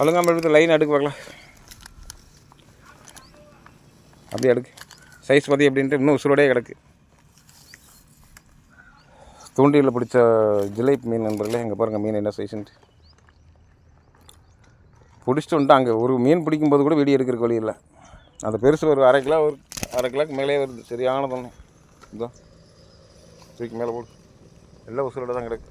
அழுங்காமல் எடுத்து லைன் அடுக்கு பார்க்கலாம். அப்படியே அடுக்கு. சைஸ் பற்றி அப்படின்ட்டு இன்னும் உசுரோடே கிடக்கு. தூண்டியில் பிடிச்ச ஜிலேபி மீன் நண்பர்களே எங்கே பாருங்கள் மீன் என்ன சைஸ்ன்ட்டு பிடிச்சிட்டு வந்துட்டு அங்கே. ஒரு மீன் பிடிக்கும்போது கூட வீடியோ எடுக்கிறக்கு வழி இல்லை. அந்த பெருசு ஒரு அரை கிலோ ஒரு அரை கிலோக்கு மேலே வருது. சரியான தண்ணி. இதோ தூக்கி மேலே போடு. எல்லாம் உசுரோட தான் கிடக்கு.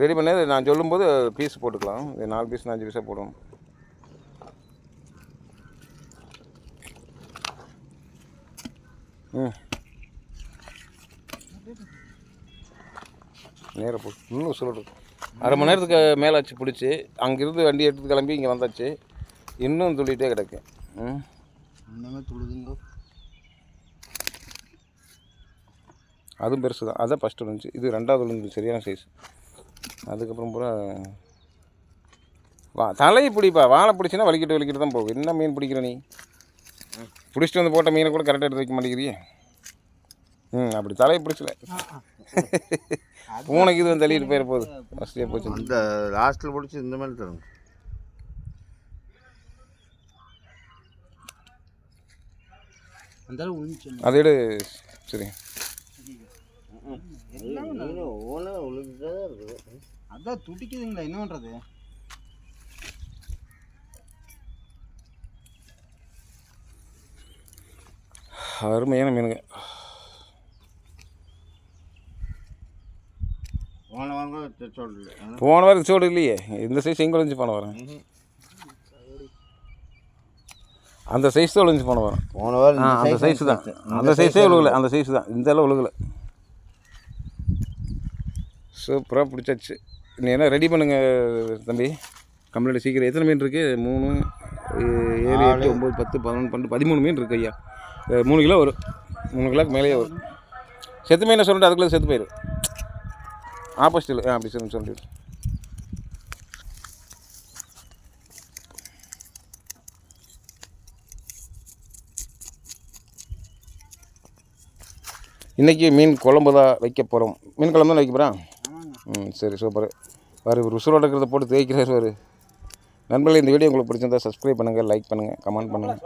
ரெடி பண்ணது நான் சொல்லும்போது பீஸ் போட்டுக்கலாம். இது நாலு பீஸ் அஞ்சு பீஸாக போடணும். ம். நேராக போ இன்னும் சொல்லிட்டு அரை மணி நேரத்துக்கு மேலே ஆச்சு பிடிச்சி. அங்கேருந்து வண்டி எடுத்து கிளம்பி இங்கே வந்தாச்சு. இன்னும் துள்ளிட்டே கிடக்கு. ம். இன்னமே துழுதுங்க அதுவும் பெருசு தான் அதான் ஃபஸ்ட்டு இருந்துச்சு இது ரெண்டாவது விழுந்து சரியான சைஸ் அதுக்கப்புறம் பூரா வா தலையை பிடிப்பா. வாழை பிடிச்சினா வலிக்கிட்டு வலிக்கிட்டு தான் போகும். என்ன மீன் பிடிக்கிற நீ? பிடிச்சிட்டு வந்து போட்ட மீனை கூட கரெக்டாக எடுத்து வைக்க மாட்டேங்கிறியே. ம் அப்படி தலையை பிடிச்சல. பூனைக்கு இது வந்து தள்ளிட்டு போயிட போகுது. ஃபஸ்ட்டே போச்சு. அந்த லாஸ்ட்டில் பிடிச்சி இந்த மாதிரி உழிஞ்சு அதை எடு. சரி. ஓன உழுதுதான் இருக்குது அதான் துடிக்குதுங்களா என்ன பண்ணுறது அருமையான மீனுங்க. போன சொல்லல போன வாரம் சோடு இல்லையே. இந்த சைஸ் எங்கே ஒழிஞ்சு போன வாரம். அந்த சைஸ் தான் ஒழிஞ்சு போன வாரம். போன வாரம் அந்த சைஸ் தான் அந்த சைஸே ஒழுகலை அந்த சைஸ் தான். இந்த அளவு ஒழுகலை சூப்பராக பிடிச்சாச்சு. நீ என்ன ரெடி பண்ணுங்க தம்பி? கம்ப்ளீட் சீக்கிரம். எத்தனை மீன் இருக்குது மூணு ஏழு எட்டு ஒம்பது பத்து பதினொன்று பன்னெண்டு பதிமூணு மீன் இருக்குது ஐயா. மூணு கிலோ வரும். மூணு கிலோக்கு மேலேயே வரும். செத்து மீனை சொல்லிட்டு அதுக்குள்ளே செத்து போயிடும் ஆப்போசிட்டில் ஆ அப்படி சொல்லி சொல்லிட்டு இன்றைக்கி மீன் குழம்பு தான் வைக்க போகிறோம் மீன் குழம்பு தான் வைக்க ஆமாங்க ம் சரி சூப்பர் வேறு இவர் உசுரோட இருக்கிறத போட்டு தேய்க்கிறார் வேறு நண்பர்களே இந்த வீடியோ உங்களுக்கு பிடிச்சிருந்தா சப்ஸ்கிரைப் பண்ணுங்கள் லைக் பண்ணுங்கள் கமெண்ட் பண்ணுங்கள்